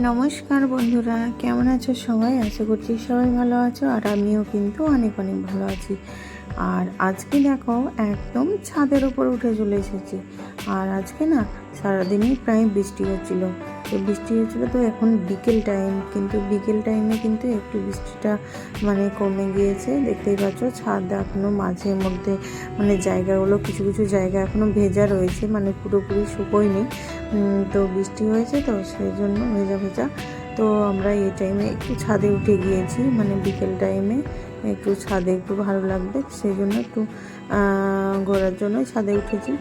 নমস্কার বন্ধুরা, কেমন আছো সবাই? আশা করছি সবাই ভালো আছো, আর আমিও কিন্তু অনেক অনেক ভালো আছি। আর আজকে দেখো একদম ছাদের ওপর উঠে চলে এসেছি। আর আজকে না সারাদিনই প্রায় বৃষ্টি হচ্ছিল। তো বৃষ্টি হচ্ছিল তো এখন বিকেল টাইম, কিন্তু বিকেল টাইমে কিন্তু একটু বৃষ্টিটা মানে কমে গিয়েছে। দেখতেই পাচ্ছ ছাদ এখনও মাঝে মধ্যে মানে জায়গাগুলো কিছু কিছু জায়গা এখনও ভেজা রয়েছে মানে পুরোপুরি শুকোয়নি। তো বৃষ্টি হয়েছে তো সেই জন্য ভেজা ভেজা। তো আমরা এই টাইমে একটু ছাদে উঠে গিয়েছি মানে বিকেল টাইমে একটু ছাদে একটু ভালো লাগবে, সেই জন্য একটু ঘোরার জন্য ছাদে উঠেছি।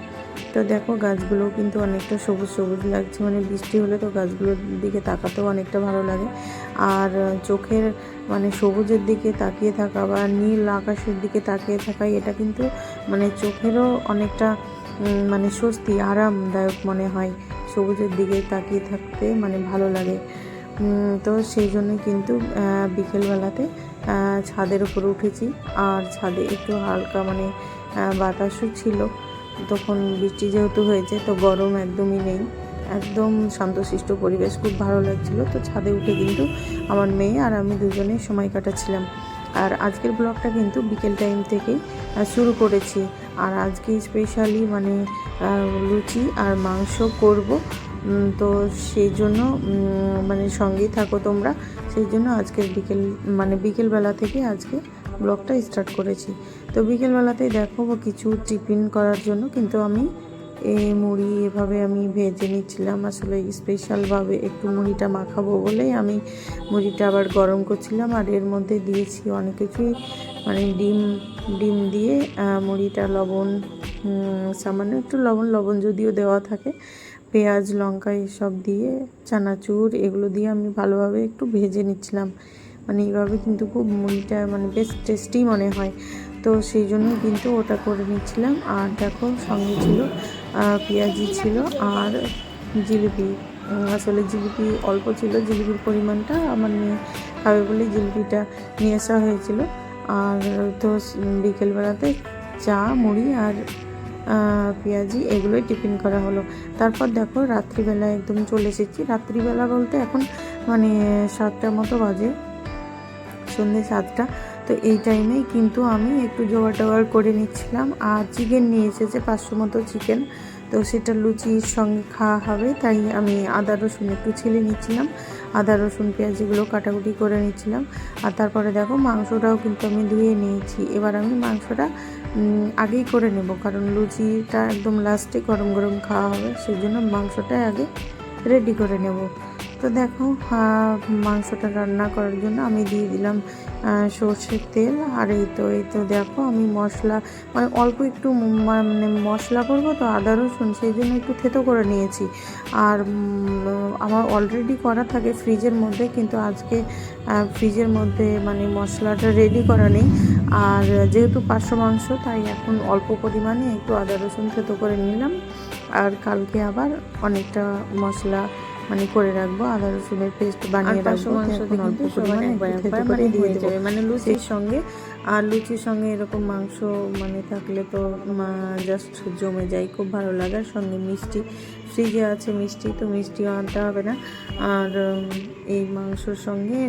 তো দেখো গাছগুলো কিন্তু অনেকটা সবুজ সবুজ লাগছে মানে বৃষ্টি হলে তো গাছগুলোর দিকে তাকাতেও অনেকটা ভালো লাগে। আর চোখের মানে সবুজের দিকে তাকিয়ে থাকা বা নীল আকাশের দিকে তাকিয়ে থাকা এটা কিন্তু মানে চোখেরও অনেকটা মানে স্বস্তি, আরামদায়ক মনে হয়। সবুজের দিকে তাকিয়ে থাকতে মানে ভালো লাগে। তো সেই জন্য কিন্তু বিকেলবেলাতে ছাদের উপরে উঠেছি। আর ছাদে একটু হালকা মানে বাতাসও ছিল। তখন বৃষ্টি যেহেতু হয়েছে, তো গরম একদমই নেই। একদম শান্তশিষ্ট পরিবেশ, খুব ভালো লাগছিল। তো ছাদে উঠে কিন্তু আমার মেয়ে আর আমি দুজনে সময় কাটাচ্ছিলাম। আর আজকের ব্লগটা কিন্তু বিকেল টাইম থেকেই শুরু করেছি। আর আজকে স্পেশালি মানে লুচি আর মাংস করব। তো সেই জন্য মানে সঙ্গেই থাকো তোমরা। সেই জন্য আজকের বিকেল মানে বিকেলবেলা থেকে আজকে ব্লগটা স্টার্ট করেছি। তো বিকেলবেলাতেই দেখো কিছু টিফিন করার জন্য। কিন্তু আমি এই মুড়ি এভাবে আমি ভেজে নিচ্ছিলাম। আসলে স্পেশালভাবে একটু মুড়িটা মাখাবো বলেই আমি মুড়িটা আবার গরম করছিলাম। আর এর মধ্যে দিয়েছি অনেক কিছুই। মানে ডিম ডিম দিয়ে মুড়িটা লবণ সামান্য একটু লবণ লবণ যদিও দেওয়া থাকে। পেঁয়াজ, লঙ্কা এসব দিয়ে, চানাচুর এগুলো দিয়ে আমি ভালোভাবে একটু ভেজে নিচ্ছিলাম। মানে এইভাবে কিন্তু খুব মুড়িটা মানে বেশ টেস্টি মনে হয়। তো সেই জন্য কিন্তু ওটা করে নিচ্ছিলাম। আর দেখো সঙ্গে ছিল পেঁয়াজি ছিল আর জিলিপি। আসলে জিলিপি অল্প ছিল, জিলিপির পরিমাণটা আমার মেয়ে খাবে বলে জিলিপিটা নিয়ে আসা হয়েছিল। আর তো বিকেলবেলাতে চা, মুড়ি আর পেঁয়াজি, এগুলোই টিফিন করা হলো। তারপর দেখো, রাত্রিবেলা একদম চলে এসেছি। রাত্রিবেলা বলতে এখন মানে সাতটার মতো বাজে সন্ধ্যে সাতটা। তো এই টাইমেই কিন্তু আমি একটু জোগাড় টোগাড় করে নিচ্ছিলাম। আর চিকেন নিয়ে এসেছে, পাঁচশো মতো চিকেন। তো সেটা লুচির সঙ্গে খাওয়া হবে, তাই আমি আদা রসুন একটু ছেলে নিচ্ছিলাম। আদা, রসুন, পেঁয়াজ এগুলো কাটাকুটি করে নিয়েছিলাম আর তারপরে দেখো মাংসটাও কিন্তু আমি ধুয়ে নিয়েছি। এবার আমি মাংসটা আগেই করে নেব কারণ লুচিটা একদম লাস্টে গরম গরম খাওয়া হবে। সেই জন্য মাংসটা আগে রেডি করে নেব। তো দেখো মাংসটা রান্না করার জন্য আমি দিয়ে দিলাম সর্ষের তেল। আর এই তো এই তো দেখো, আমি মশলা মানে অল্প একটু মানে মশলা করব তো আদা, রসুন, সেই জন্য একটু থেতো করে নিয়েছি। আর আমার অলরেডি করা থাকে ফ্রিজের মধ্যে, কিন্তু আজকে ফ্রিজের মধ্যে মানে মশলাটা রেডি করা নেই। আর যেহেতু পাঁচশো মাংস, তাই এখন অল্প পরিমাণে একটু আদা, রসুন থেতো করে নিলাম। আর কালকে আবার অনেকটা মশলা মানে করে রাখব আদা রসুনের পেস্ট বানিয়ে রাখব এখন অল্প পরিমাণে মানে দিয়ে যাবে। মানে লুচির সঙ্গে আর লুচির সঙ্গে এরকম মাংস মানে থাকলে তো জাস্ট জমে যায় খুব ভালো লাগে সঙ্গে মিষ্টি ফ্রিজে আছে মিষ্টি, তো মিষ্টিও আনতে হবে না। আর এই মাংসর সঙ্গে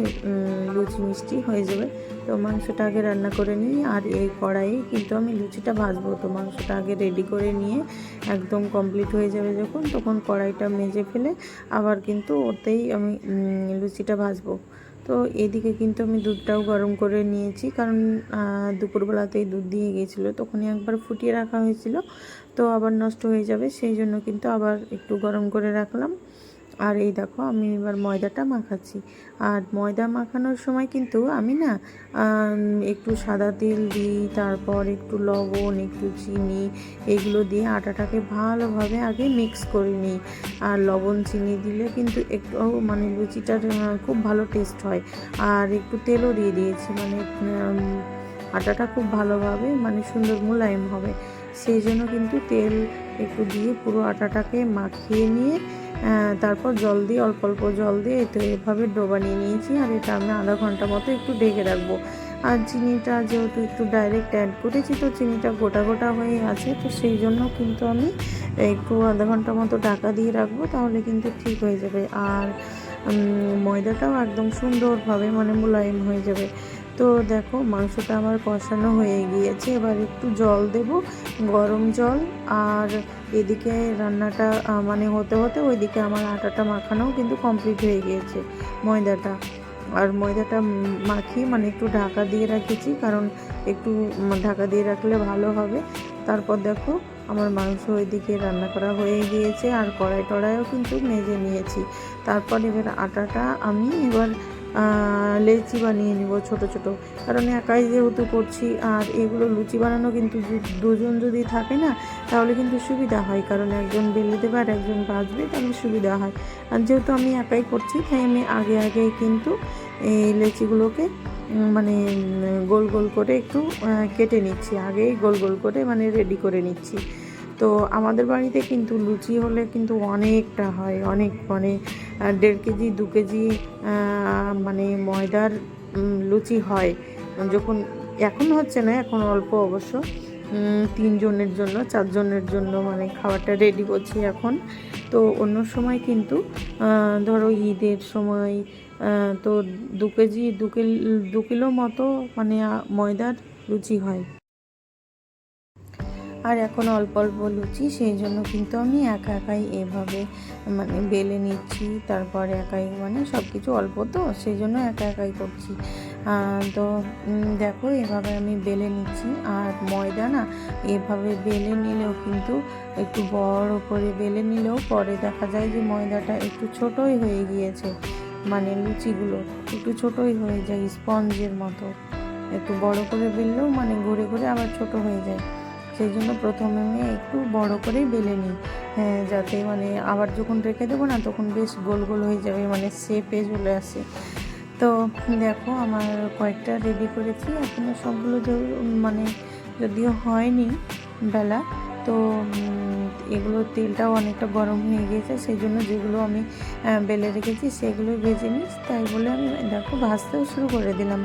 লুচি মিষ্টি হয়ে যাবে। তো মাংসটা আগে রান্না করে নিই, আর এই কড়াই কিন্তু আমি লুচিটা ভাজবো। তো মাংসটা আগে রেডি করে নিয়ে একদম কমপ্লিট হয়ে যাবে যখন, তখন কড়াইটা মেজে ফেলে আবার কিন্তু ওতেই আমি লুচিটা ভাজবো। তো এদিকে কিন্তু আমি দুধটাও গরম করে নিয়েছি। কারণ দুপুরবেলাতেই দুধ দিয়ে গিয়েছিল তখনই একবার ফুটিয়ে রাখা হয়েছিল। তো আবার নষ্ট হয়ে যাবে। সেই জন্য কিন্তু আবার একটু গরম করে রাখলাম। আর এই দেখো, আমি এবার ময়দাটা মাখাচ্ছি। আর ময়দা মাখানোর সময় কিন্তু আমি না একটু সাদা তেল দিই, তারপর একটু লবণ, একটু চিনি, এগুলো দিয়ে আটাটাকে ভালোভাবে আগে মিক্স করে নিই। আর লবণ, চিনি দিলে কিন্তু একটু মানে লুচিটার খুব ভালো টেস্ট হয়। আর একটু তেলও দিয়ে দিয়েছি মানে আটাটা খুব ভালোভাবে মানে সুন্দর মোলায়েম হবে। সেই জন্য কিন্তু তেল একটু দিয়ে পুরো আটাটাকে মাখিয়ে নিয়ে তারপর জল দিয়ে, অল্প অল্প জল দিয়ে তো এভাবে ডো বানিয়ে নিয়েছি। আর এটা আমি আধা ঘণ্টা মতো একটু ঢেকে রাখব। আর চিনিটা যেহেতু একটু ডাইরেক্ট অ্যাড করেছি, তো চিনিটা গোটা গোটা হয়ে আছে। তো সেই জন্য কিন্তু আমি একটু আধা ঘণ্টা মতো ঢাকা দিয়ে রাখব, তাহলে কিন্তু ঠিক হয়ে যাবে। আর ময়দাটাও একদম সুন্দরভাবে মানে মোলায়েম হয়ে যাবে। তো দেখো মাংসটা আমার কষানো হয়ে গিয়েছে। এবার একটু জল দেব, গরম জল। আর এদিকে রান্নাটা মানে হতে হতে ওইদিকে আমার আটাটা মাখানোও কিন্তু কমপ্লিট হয়ে গিয়েছে ময়দাটা। আর ময়দাটা মাখিয়ে মানে একটু ঢাকা দিয়ে রাখেছি, কারণ একটু ঢাকা দিয়ে রাখলে ভালো হবে। তারপর দেখো আমার মাংস ওইদিকে রান্না করা হয়ে গিয়েছে, আর কড়াই টড়াইও কিন্তু মেজে নিয়েছি। তারপর এবার আটাটা আমি এবার লেচি বানিয়ে নিব ছোট ছোট। কারণ একাই যেহেতু করছি, আর এগুলো লুচি বানানো কিন্তু দুজন যদি থাকে না, তাহলে কিন্তু সুবিধা হয়। কারণ একজন বেলে দেবে আর একজন বাজবে তাহলে সুবিধা হয়। আর যেহেতু আমি একাই করছি, তাই আমি আগে আগেই কিন্তু এই লেচিগুলোকে মানে গোল গোল করে একটু কেটে নিচ্ছি। আগেই গোল গোল করে মানে রেডি করে নিচ্ছি। তো আমাদের বাড়িতে কিন্তু লুচি হলে কিন্তু অনেকটা হয়, অনেক মানে দেড় কেজি, দু কেজি মানে ময়দার লুচি হয়। যখন, এখন হচ্ছে না, এখন অল্প অবশ্য। তিনজনের জন্য, চারজনের জন্য মানে খাবারটা রেডি করছি এখন। তো অন্য সময় কিন্তু ধরো ঈদের সময় তো দু কেজি, দু কিল মতো মানে ময়দার লুচি হয়। আর এখন অল্প অল্প লুচি, সেই জন্য কিন্তু আমি একা একাই এভাবে মানে বেলে নিচ্ছি, তারপর একাই মানে সব কিছু অল্প তো, সেই জন্য একা একাই করছি। তো দেখো এভাবে আমি বেলে নিচ্ছি, আর ময়দা না এভাবে বেলে নিলেও কিন্তু একটু বড় করে বেলে নিলেও পরে দেখা যায় যে ময়দাটা একটু ছোটই হয়ে গিয়েছে মানে লুচিগুলো একটু ছোটই হয়ে যায়, স্পঞ্জের মতো। একটু বড় করে বেললেও মানে ঘুরে ঘুরে আবার ছোট হয়ে যায়। সেই জন্য প্রথমে আমি একটু বড় করেই বেলে নিই। হ্যাঁ যাতে মানে আবার যখন রেখে দেবো না, তখন বেশ গোল গোল হয়ে যাবে মানে শেপে চলে আসে। তো দেখো, আমার কয়েকটা রেডি করেছি। এখনও সবগুলো মানে যদিও হয়নি বেলা, তো এগুলো তেলটাও অনেকটা গরম হয়ে গিয়েছে, সেই জন্য যেগুলো আমি বেলে রেখেছি সেগুলো ভেজে নিই। তাই বলে আমি, দেখো, ভাজতেও শুরু করে দিলাম।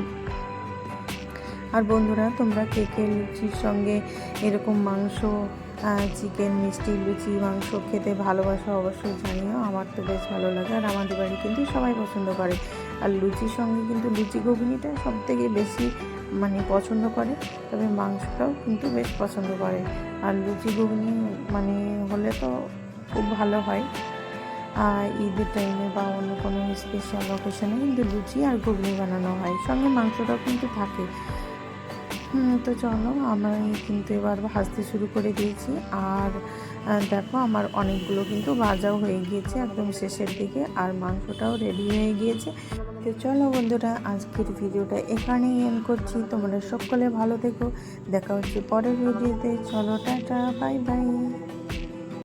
আর বন্ধুরা, তোমরা কে কে লুচির সঙ্গে এরকম মাংস চিকেন মিষ্টি লুচি মাংস খেতে ভালোবাসা অবশ্যই জানিও। আমার তো বেশ ভালো লাগে আর আমাদের বাড়ি কিন্তু সবাই পছন্দ করে। আর লুচির সঙ্গে কিন্তু লুচি ঘুগনিটা সব থেকে বেশি মানে পছন্দ করে। তবে মাংসটাও কিন্তু বেশ পছন্দ করে। আর লুচি ঘুগনি মানে হলে তো খুব ভালো হয়। আর ঈদের টাইমে বা অন্য কোনো স্পেশাল অকেশনে কিন্তু লুচি আর ঘুগনি বানানো হয়। সঙ্গে মাংসটাও কিন্তু থাকে। তো চলো আমি কিন্তু এবার ভাজতে শুরু করে দিয়েছি। আর দেখো, আমার অনেকগুলো কিন্তু ভাজাও হয়ে গিয়েছে একদম শেষের দিকে, আর মাংসটাও রেডি হয়ে গিয়েছে। তো চলো বন্ধুরা, আজকের ভিডিওটা এখানেই এন্ড করছি। তোমরা সকলে ভালো থেকো। দেখা হচ্ছে পরের ভিডিওতে। চলো, টাটা বাই বাই